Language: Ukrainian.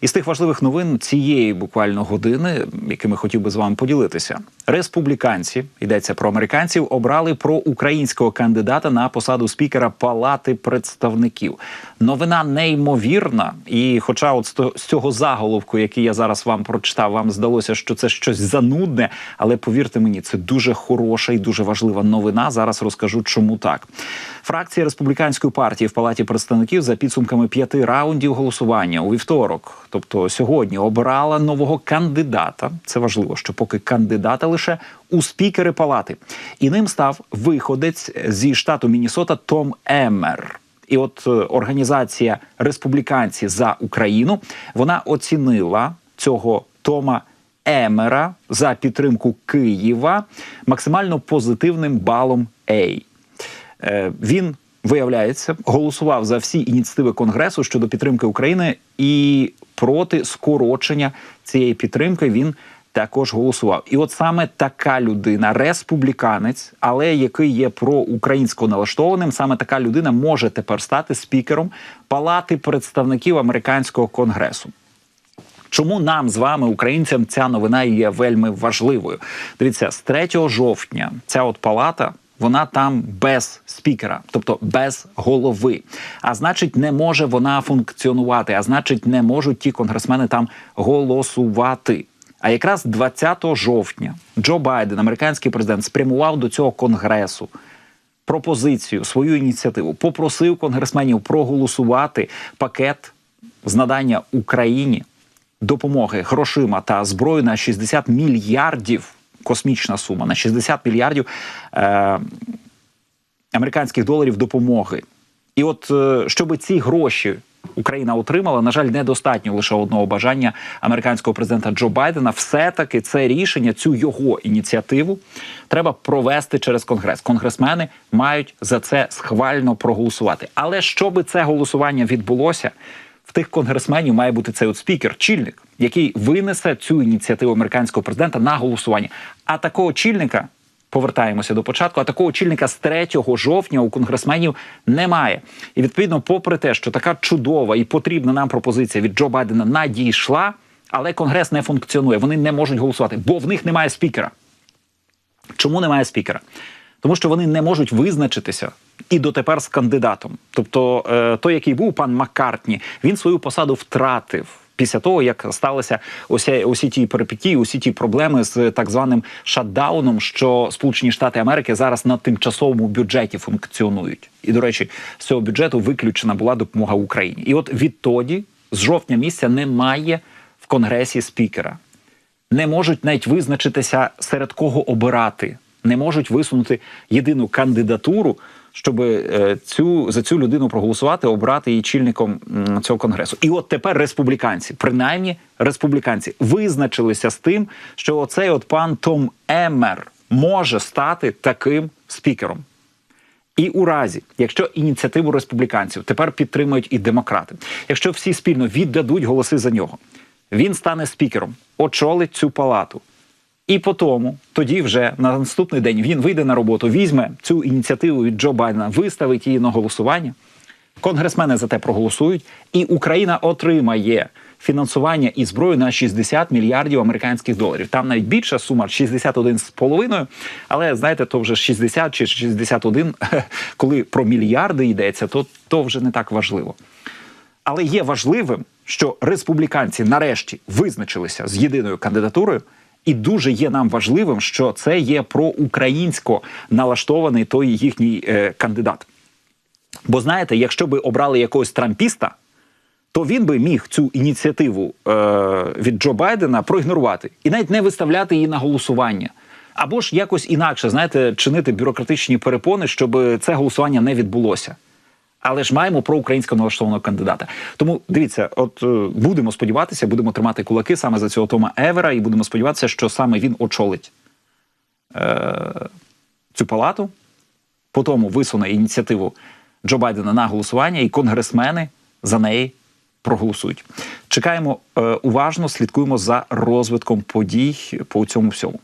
Із тих важливих новин цієї буквально години, якими хотів би з вами поділитися, республіканці йдеться про американців, обрали про українського кандидата на посаду спікера Палати представників. Новина неймовірна, і, хоча, от з цього заголовку, який я зараз вам прочитав, вам здалося, що це щось занудне, але повірте мені, це дуже хороша і дуже важлива новина. Зараз розкажу, чому так. Фракція республіканської партії в палаті представників за підсумками п'яти раундів голосування у вівторок, тобто сьогодні, обрала нового кандидата. Це важливо, що поки кандидата лише у спікери палати, і ним став виходець зі штату Міннесота Том Еммер. І от е, організація Республіканці за Україну вона оцінила цього Тома Емера за підтримку Києва максимально позитивним балом A. Е, Він виявляється голосував за всі ініціативи Конгресу щодо підтримки України і проти скорочення цієї підтримки він також голосував. І от саме така людина, республіканець, але який є проукраїнсько налаштованим, саме така людина може тепер стати спікером Палати представників американського конгресу. Чому нам з вами, українцям, ця новина є вельми важливою? Дивіться, з 3 жовтня ця от палата. Вона там без спікера, тобто без голови. А значить, не може вона функціонувати. А значить, не можуть ті конгресмени там голосувати. А якраз 20 жовтня Джо Байден, американський президент, спрямував до цього конгресу пропозицію, свою ініціативу, попросив конгресменів проголосувати пакет з надання Україні допомоги грошима та зброю на 60 мільярдів. Космічна сума на 60 мільярдів е, американських доларів допомоги. І от е, щоб ці гроші Україна отримала, на жаль, недостатньо лише одного бажання американського президента Джо Байдена. Все-таки це рішення, цю його ініціативу треба провести через конгрес. Конгресмени мають за це схвально проголосувати. Але щоб це голосування відбулося, в тих конгресменів має бути цей от спікер, чільник, який винесе цю ініціативу американського президента на голосування. А такого чільника. Повертаємося до початку. А такого очільника з 3 жовтня у конгресменів немає. І відповідно, попри те, що така чудова і потрібна нам пропозиція від Джо Байдена надійшла, але конгрес не функціонує. Вони не можуть голосувати, бо в них немає спікера. Чому немає спікера? Тому що вони не можуть визначитися і дотепер з кандидатом. Тобто, е, той, який був пан Маккартні, він свою посаду втратив. Після того, як сталися усі, усі ті перипетії, усі ті проблеми з так званим шатдауном, що Сполучені Штати Америки зараз на тимчасовому бюджеті функціонують. І, до речі, з цього бюджету виключена була допомога Україні. І от відтоді, з жовтня місяця, немає в Конгресі спікера не можуть навіть визначитися серед кого обирати, не можуть висунути єдину кандидатуру, щоб е, цю за цю людину проголосувати, обрати її чільником цього конгресу. І от тепер республіканці, принаймні республіканці, визначилися з тим, що оцей от пан Том Еммер може стати таким спікером. І у разі, якщо ініціативу республіканців тепер підтримують і демократи, якщо всі спільно віддадуть голоси за нього, він стане спікером, очолить цю палату. І по тому, тоді вже на наступний день він вийде на роботу, візьме цю ініціативу від Джо Байдена, виставить її на голосування. Конгресмени за те проголосують, і Україна отримає фінансування і зброю на 60 мільярдів американських доларів. Там навіть більша сума 61,5, але знаєте, то вже 60 чи 61, коли про мільярди йдеться, то, то вже не так важливо. Але є важливим, що республіканці нарешті визначилися з єдиною кандидатурою, і дуже є нам важливим, що це є проукраїнсько налаштований той їхній е, кандидат. Бо знаєте, якщо би обрали якогось трампіста, то він би міг цю ініціативу е, від Джо Байдена проігнорувати і навіть не виставляти її на голосування. Або ж якось інакше, знаєте, чинити бюрократичні перепони, щоб це голосування не відбулося. Але ж маємо проукраїнсько налаштованого кандидата. Тому дивіться, от е, будемо сподіватися, будемо тримати кулаки саме за цього Тома Евера, і будемо сподіватися, що саме він очолить е, цю палату, по тому висуне ініціативу Джо Байдена на голосування, і конгресмени за неї проголосують. Чекаємо е, уважно, слідкуємо за розвитком подій по цьому всьому.